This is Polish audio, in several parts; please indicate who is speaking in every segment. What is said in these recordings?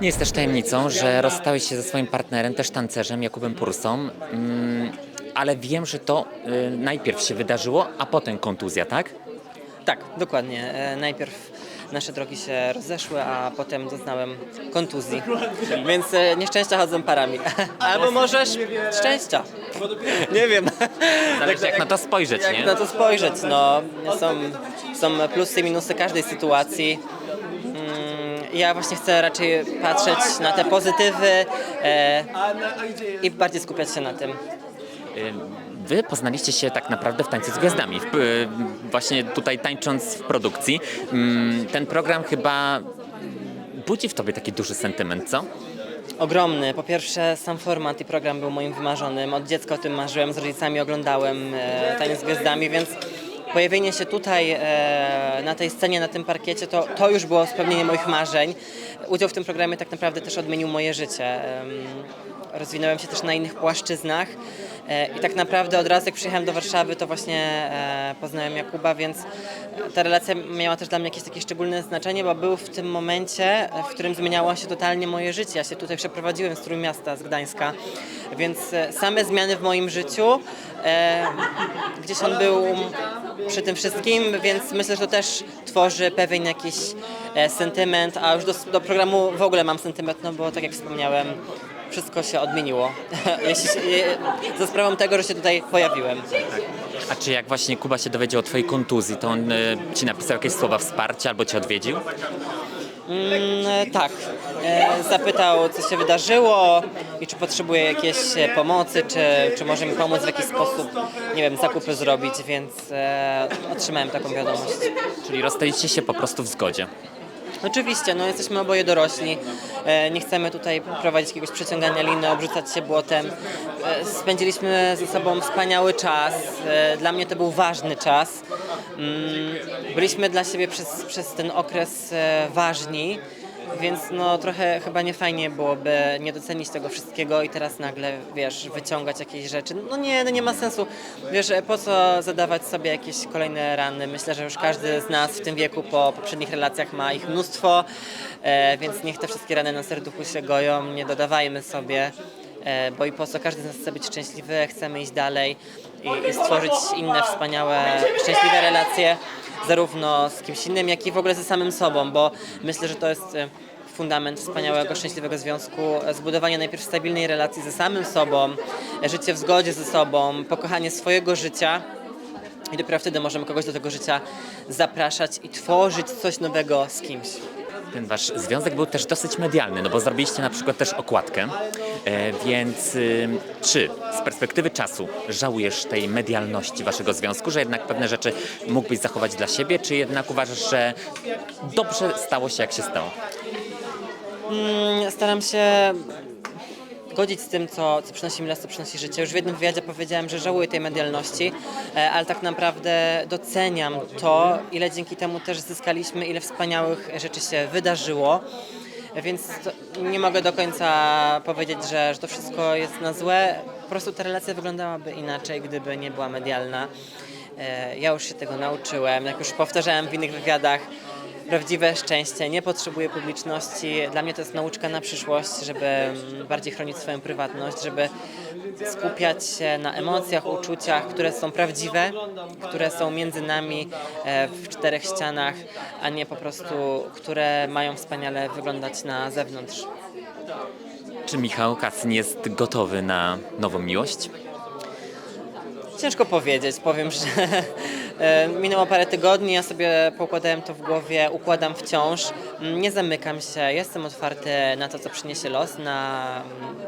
Speaker 1: Nie jest też tajemnicą, że rozstałeś się ze swoim partnerem, też tancerzem, Jakubem Pursą, mm, ale wiem, że to y, najpierw się wydarzyło, a potem kontuzja, tak?
Speaker 2: Tak, dokładnie. E, Najpierw nasze drogi się rozeszły, a potem doznałem kontuzji. Więc e, nieszczęścia chodzą parami. Albo możesz szczęścia. Nie wiem.
Speaker 1: Zależy jak na to spojrzeć,
Speaker 2: Jak
Speaker 1: nie?
Speaker 2: na to spojrzeć, no. Są, są plusy i minusy każdej sytuacji. Ja właśnie chcę raczej patrzeć na te pozytywy e, i bardziej skupiać się na tym.
Speaker 1: Y, Wy poznaliście się tak naprawdę w Tańcu z Gwiazdami, w, y, właśnie tutaj tańcząc w produkcji. Mm, Ten program chyba budzi w tobie taki duży sentyment, co?
Speaker 2: Ogromny. Po pierwsze sam format i program był moim wymarzonym. Od dziecka o tym marzyłem, z rodzicami oglądałem e, Taniec z Gwiazdami, więc pojawienie się tutaj e, na tej scenie, na tym parkiecie, to, to już było spełnienie moich marzeń. Udział w tym programie tak naprawdę też odmienił moje życie. Em, rozwinąłem się też na innych płaszczyznach e, i tak naprawdę od razu jak przyjechałem do Warszawy, to właśnie e, poznałem Jakuba, więc ta relacja miała też dla mnie jakieś takie szczególne znaczenie, bo był w tym momencie, w którym zmieniało się totalnie moje życie. Ja się tutaj przeprowadziłem z Trójmiasta, z Gdańska, więc same zmiany w moim życiu, gdzieś on był przy tym wszystkim, więc myślę, że to też tworzy pewien jakiś e, sentyment, a już do, do programu w ogóle mam sentyment, no bo tak jak wspomniałem, wszystko się odmieniło. Jeśli się, e, za sprawą tego, że się tutaj pojawiłem.
Speaker 1: A czy jak właśnie Kuba się dowiedział o twojej kontuzji, to on y, ci napisał jakieś słowa wsparcia albo cię odwiedził?
Speaker 2: Mm, tak. E, zapytał, co się wydarzyło i czy potrzebuje jakiejś e, pomocy, czy, czy może mi pomóc w jakiś sposób, nie wiem, zakupy zrobić, więc e, otrzymałem taką wiadomość.
Speaker 1: Czyli rozstaliście się po prostu w zgodzie.
Speaker 2: Oczywiście, no jesteśmy oboje dorośli. E, Nie chcemy tutaj prowadzić jakiegoś przeciągania liny, obrzucać się błotem. E, Spędziliśmy ze sobą wspaniały czas. E, Dla mnie to był ważny czas. Mm, Byliśmy dla siebie przez, przez ten okres ważni. Więc no trochę chyba nie fajnie byłoby nie docenić tego wszystkiego i teraz nagle, wiesz, wyciągać jakieś rzeczy. No nie, no nie ma sensu. Wiesz, po co zadawać sobie jakieś kolejne rany? Myślę, że już każdy z nas w tym wieku po poprzednich relacjach ma ich mnóstwo, e, więc niech te wszystkie rany na serduchu się goją, nie dodawajmy sobie. E, bo i po co każdy z nas chce być szczęśliwy, chcemy iść dalej i, i stworzyć inne wspaniałe, szczęśliwe relacje, zarówno z kimś innym, jak i w ogóle ze samym sobą, bo myślę, że to jest e, fundament wspaniałego, szczęśliwego związku, e, zbudowanie najpierw stabilnej relacji ze samym sobą, życie w zgodzie ze sobą, pokochanie swojego życia. I dopiero wtedy możemy kogoś do tego życia zapraszać i tworzyć coś nowego z kimś.
Speaker 1: Ten wasz związek był też dosyć medialny, no bo zrobiliście na przykład też okładkę, e, więc y, czy z perspektywy czasu żałujesz tej medialności waszego związku, że jednak pewne rzeczy mógłbyś zachować dla siebie, czy jednak uważasz, że dobrze stało się jak się stało?
Speaker 2: Mm, Staram się godzić z tym, co, co przynosi mi las, co przynosi życie. Już w jednym wywiadzie powiedziałem, że żałuję tej medialności, e, ale tak naprawdę doceniam to, ile dzięki temu też zyskaliśmy, ile wspaniałych rzeczy się wydarzyło. Więc nie mogę do końca powiedzieć, że, że to wszystko jest na złe. Po prostu ta relacja wyglądałaby inaczej, gdyby nie była medialna. E, Ja już się tego nauczyłem. Jak już powtarzałem w innych wywiadach, prawdziwe szczęście nie potrzebuje publiczności. Dla mnie to jest nauczka na przyszłość, żeby mm, bardziej chronić swoją prywatność, żeby skupiać się na emocjach, uczuciach, które są prawdziwe, które są między nami e, w czterech ścianach, a nie po prostu, które mają wspaniale wyglądać na zewnątrz.
Speaker 1: Czy Michał Kacyn jest gotowy na nową miłość?
Speaker 2: Ciężko powiedzieć, powiem, że minęło parę tygodni, ja sobie poukładałem to w głowie, układam wciąż, Mm, nie zamykam się, jestem otwarty na to, co przyniesie los, na,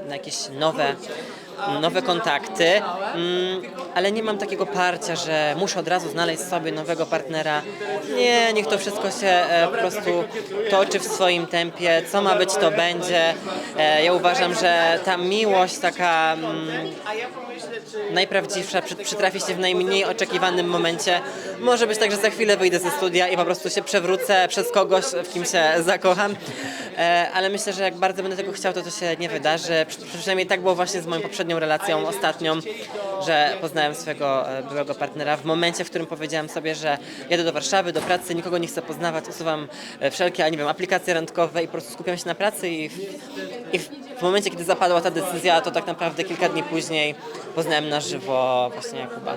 Speaker 2: na jakieś nowe, nowe kontakty, Mm, ale nie mam takiego parcia, że muszę od razu znaleźć sobie nowego partnera. Nie, niech to wszystko się e, po prostu toczy w swoim tempie, co ma być, to będzie. E, Ja uważam, że ta miłość taka mm, najprawdziwsza, przy, przytrafi się w najmniej oczekiwanym momencie. Może być tak, że za chwilę wyjdę ze studia i po prostu się przewrócę przez kogoś, w kim się zakocham. E, ale myślę, że jak bardzo będę tego chciał, to to się nie wydarzy. Przy, przynajmniej tak było właśnie z moją poprzednią relacją, ostatnią, że poznałem swojego e, byłego partnera w momencie, w którym powiedziałem sobie, że jadę do Warszawy, do pracy, nikogo nie chcę poznawać, usuwam e, wszelkie, nie wiem, aplikacje randkowe i po prostu skupiam się na pracy i, w, i w momencie, kiedy zapadła ta decyzja, to tak naprawdę kilka dni później poznałem na żywo właśnie Jakuba.